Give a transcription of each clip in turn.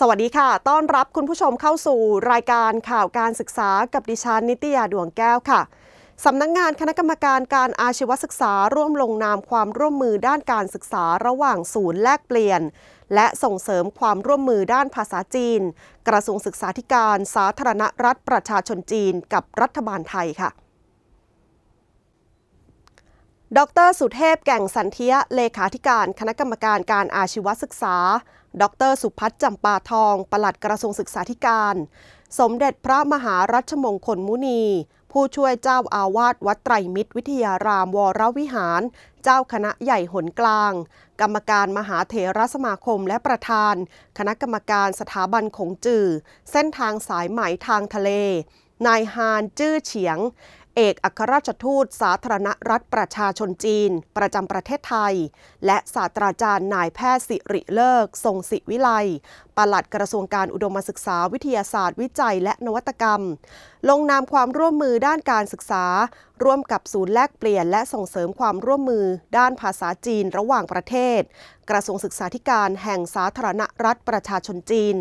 สวัสดีค่ะ ต้อนรับคุณผู้ชมเข้าสู่รายการข่าวการศึกษากับดิฉันนิตยาดวงแก้วค่ะ สำนักงงานคณะกรรมการการอาชีวศึกษาร่วมลงนามความร่วมมือด้านการศึกษาระหว่างศูนย์แลกเปลี่ยน และส่งเสริมความร่วมมือด้านภาษาจีน กระทรวงศึกษาธิการ สาธารณรัฐประชาชนจีน กับรัฐบาลไทยค่ะ ดรสุเทพแก่งสันเทียเลขาธิการคณะกรรมการการอาชีวศึกษา ดรสุพัฒน์จำปาทอง ปลัดกระทรวงศึกษาธิการ สมเด็จพระมหารัชมงคลมุนี ผู้ช่วยเจ้าอาวาสวัดไตรมิตรวิทยารามวรวิหาร เจ้าคณะใหญ่หนกลาง กรรมการมหาเถรสมาคมและประธาน คณะกรรมการสถาบันขงจือ เส้นทางสายไหมทางทะเลนายฮานจื้อเฉียง เอกอัครราชทูตสาธารณรัฐประชาชนจีน ประจำประเทศไทย และศาสตราจารย์นายแพทย์สิริเลิก ทรงศิวิไลปลัดกระทรวงการอุดมศึกษาวิทยาศาสตร์วิจัยและนวัตกรรม ลงนามความร่วมมือด้านการศึกษา ร่วมกับศูนย์แลกเปลี่ยน และส่งเสริมความร่วมมือ ด้านภาษาจีนระหว่างประเทศ กระทรวงศึกษาธิการแห่งสาธารณรัฐประชาชนจีน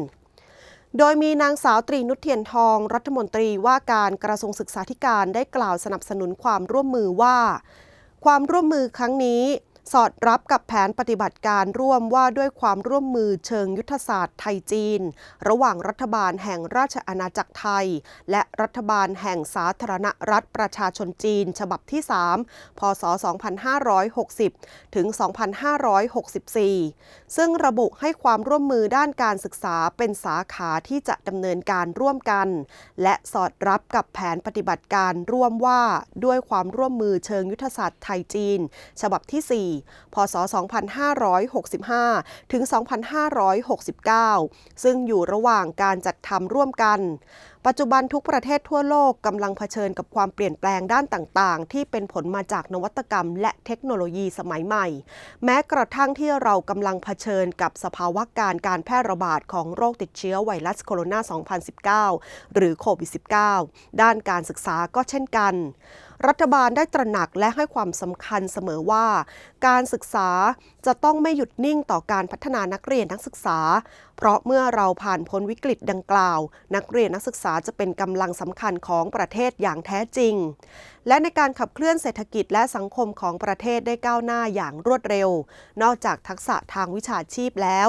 โดยมีนางสาวตรีนุชเทียนทอง รัฐมนตรีว่าการกระทรวงศึกษาธิการได้กล่าวสนับสนุนความร่วมมือว่า ความร่วมมือครั้งนี้ สอดรับกับแผนปฏิบัติการร่วมว่าด้วยความร่วมมือเชิงยุทธศาสตร์ไทยจีน ระหว่างรัฐบาลแห่งราชอาณาจักรไทย และรัฐบาลแห่งสาธารณรัฐประชาชนจีน ฉบับที่ 3 พศ 2560 ถึง 2564 ซึ่งระบุให้ความร่วมมือด้านการศึกษาเป็นสาขาที่จะดำเนินการร่วมกัน และสอดรับกับแผนปฏิบัติการร่วมว่าด้วยความร่วมมือเชิงยุทธศาสตร์ไทยจีน ฉบับที่ 4พศ 2565 ถึง 2569 ซึ่งอยู่ระหว่างการจัดทำร่วมกัน ปัจจุบันทุกประเทศทั่วโลกกำลังเผชิญกับความเปลี่ยนแปลงด้านต่างๆ ที่เป็นผลมาจากนวัตกรรม และเทคโนโลยีสมัยใหม่ แม้กระทั่งที่เรากำลังเผชิญกับสภาวะการการแพร่ระบาดของโรคติดเชื้อไวรัสโคโรนา 2019 หรือโควิด -19 ด้านการศึกษาก็เช่นกัน รัฐบาลได้ตระหนักและให้ความสำคัญเสมอว่า การศึกษาจะต้องไม่หยุดนิ่งต่อการพัฒนานักเรียนนักศึกษา เพราะเมื่อเราผ่านพ้นวิกฤตดังกล่าว นักเรียนนักศึกษาจะเป็นกำลังสำคัญของประเทศอย่างแท้จริง และในการขับเคลื่อนเศรษฐกิจและสังคมของประเทศได้ก้าวหน้าอย่างรวดเร็ว นอกจากทักษะทางวิชาชีพแล้ว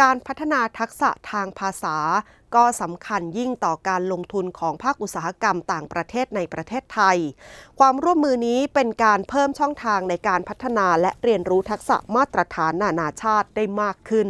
การพัฒนาทักษะทางภาษา ก็สำคัญยิ่งต่อการลงทุนของภาคอุตสาหกรรมต่างประเทศในประเทศไทย ความร่วมมือนี้เป็นการเพิ่มช่องทางในการพัฒนาและเรียนรู้ทักษะมาตรฐานนานาชาติได้มากขึ้น